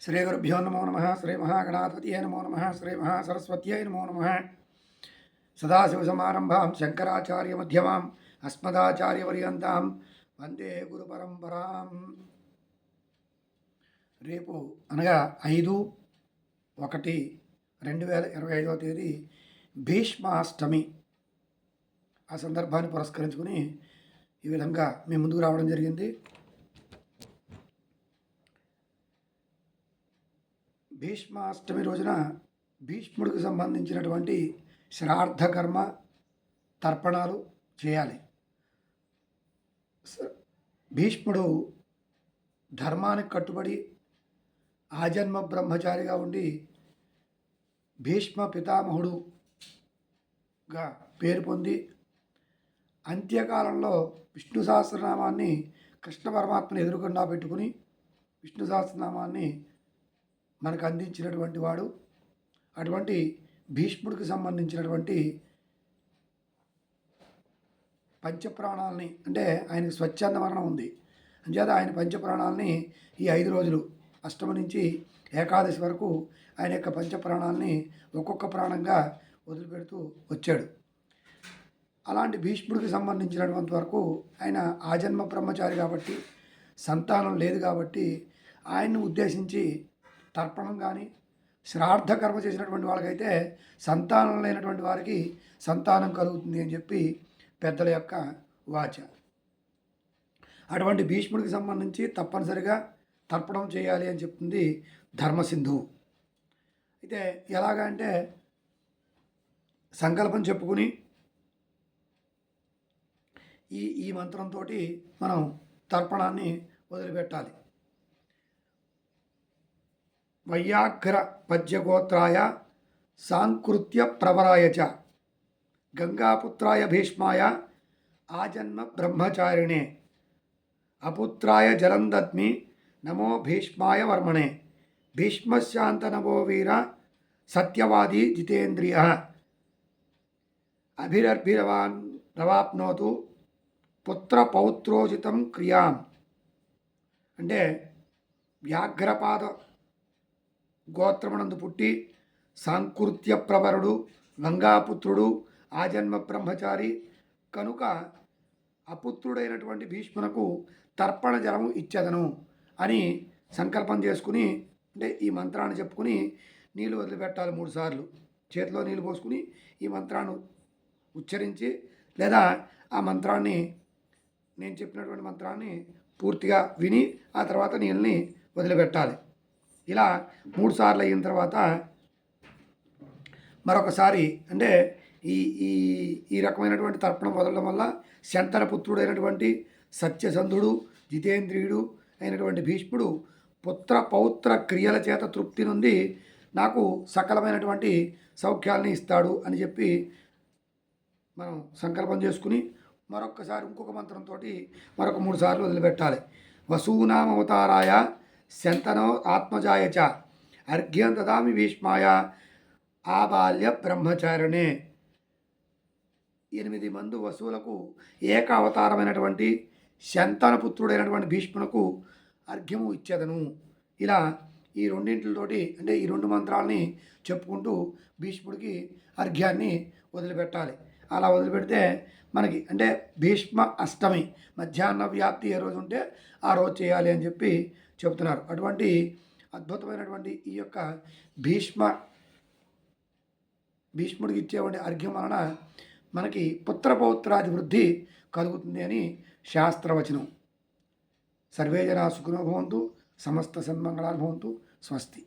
శ్రీ గురుభ్యో నమో నమ శ్రీ మహాగణాధిపతియే నమో నమ శ్రీ మహాసరస్వత్యై నమో నమ. సదాశివసమారంభాం శంకరాచార్యమధ్యమాం అస్మదాచార్యపర్యంతాం. వందే గురు పరంపరాం రేపు అనగా ఐదు ఒకటి రెండు వేల ఇరవై ఐదవ తేదీ భీష్మాష్టమి. ఆ సందర్భాన్ని పురస్కరించుకుని ఈ విధంగా మీ ముందుకు రావడం జరిగింది. భీష్మాష్టమి రోజున భీష్ముడికి సంబంధించినటువంటి శ్రాద్ధ కర్మ తర్పణాలు చేయాలి. భీష్ముడు ధర్మానికి కట్టుబడి ఆజన్మ బ్రహ్మచారిగా ఉండి భీష్మ పితామహుడుగా పేరు పొంది అంత్యకాలంలో విష్ణు సహస్రనామాన్ని కృష్ణ పరమాత్మను ఎదురుకుండా పెట్టుకుని విష్ణు సహస్రనామాన్ని మనకు అందించినటువంటి వాడు అటువంటి భీష్ముడికి సంబంధించినటువంటి పంచప్రాణాలని అంటే ఆయనకు స్వచ్ఛంద మరణం ఉంది. అంచేత ఆయన పంచప్రాణాలని ఈ ఐదు రోజులు అష్టమి నుంచి ఏకాదశి వరకు ఆయన యొక్క పంచప్రాణాలని ఒక్కొక్క ప్రాణంగా వదిలిపెడుతూ వచ్చాడు. అలాంటి భీష్ముడికి సంబంధించినటువంటి వరకు ఆయన ఆజన్మ బ్రహ్మచారి కాబట్టి సంతానం లేదు కాబట్టి ఆయన్ని ఉద్దేశించి తర్పణం కానీ శ్రాద్ధ కర్మ చేసినటువంటి వాళ్ళకైతే సంతానం లేనటువంటి వారికి సంతానం కలుగుతుంది అని చెప్పి పెద్దల యొక్క వాచ. అటువంటి భీష్ముడికి సంబంధించి తప్పనిసరిగా తర్పణం చేయాలి అని చెప్తుంది ధర్మసింధు. అయితే ఎలాగా అంటే సంకల్పం చెప్పుకుని ఈ ఈ మంత్రంతో మనం తర్పణాన్ని వదిలిపెట్టాలి. వైయాఘ్ర పద్యగోత్రాయ సాంకృత్య ప్రవరాయ చ. గంగాపుత్రాయ భీష్మాయ ఆజన్మ బ్రహ్మచారిణే. అపుత్రాయ జలందద్మి నమో భీష్మాయ వర్మణే. భీష్మశాంత నమో వీర సత్యవాది జితేంద్రియ. అభిరర్భిరవాన్ రవాప్నోతు పుత్రపౌత్రోచితం క్రియాం. అంటే వ్యాఘ్రపాద గోత్రమునందు పుట్టి సాంకృత్య ప్రవరుడు గంగాపుత్రుడు ఆజన్మ బ్రహ్మచారి కనుక అపుత్రుడైనటువంటి భీష్మునకు తర్పణ జలము ఇచ్చేదను అని సంకల్పం చేసుకుని అంటే ఈ మంత్రాన్ని చెప్పుకుని నీళ్ళు వదిలిపెట్టాలి మూడు సార్లు. చేతిలో నీళ్ళు పోసుకుని ఈ మంత్రాన్ని ఉచ్చరించి లేదా ఆ మంత్రాన్ని నేను చెప్పినటువంటి మంత్రాన్ని పూర్తిగా విని ఆ తర్వాత నీళ్ళని వదిలిపెట్టాలి. ఇలా మూడు సార్లు అయిన తర్వాత మరొకసారి అంటే ఈ ఈ ఈ రకమైనటువంటి తర్పణం వదలడం వల్ల శంతన పుత్రుడైనటువంటి సత్యసంధుడు జితేంద్రియుడు అయినటువంటి భీష్ముడు పుత్ర పౌత్ర క్రియల చేత తృప్తి నుండి నాకు సకలమైనటువంటి సౌఖ్యాల్ని ఇస్తాడు అని చెప్పి మనం సంకల్పం చేసుకుని మరొక్కసారి ఇంకొక మంత్రంతో మరొక మూడు సార్లు వదిలిపెట్టాలి. వసూనామవతారాయ అవతారాయ శంతనో ఆత్మజాయ చ అర్ఘ్యం దదామి భీష్మాయ ఆబాల్య బ్రహ్మచారిణే ఎనిమిది మంది వసువులకు ఏక అవతారమైనటువంటి శంతన పుత్రుడైనటువంటి భీష్మునకు అర్ఘ్యము ఇచ్చేదను. ఇలా ఈ రెండింటితోటి అంటే ఈ రెండు మంత్రాలని చెప్పుకుంటూ భీష్ముడికి అర్ఘ్యాన్ని వదిలిపెట్టాలి. అలా వదిలిపెడితే మనకి అంటే భీష్మ అష్టమి మధ్యాహ్న వ్యాప్తి ఏ రోజు ఉంటే ఆ రోజు చేయాలి అని చెప్పి చెబుతున్నారు. అటువంటి అద్భుతమైనటువంటి ఈ యొక్క భీష్మ భీష్ముడికి ఇచ్చేటువంటి అర్ఘ్యం వలన మనకి పుత్రపౌత్రాది వృద్ధి కలుగుతుంది అని శాస్త్రవచనం. సర్వే జనా సుఖినో భవంతు సమస్త సన్మంగళాలు భవంతు స్వస్తి.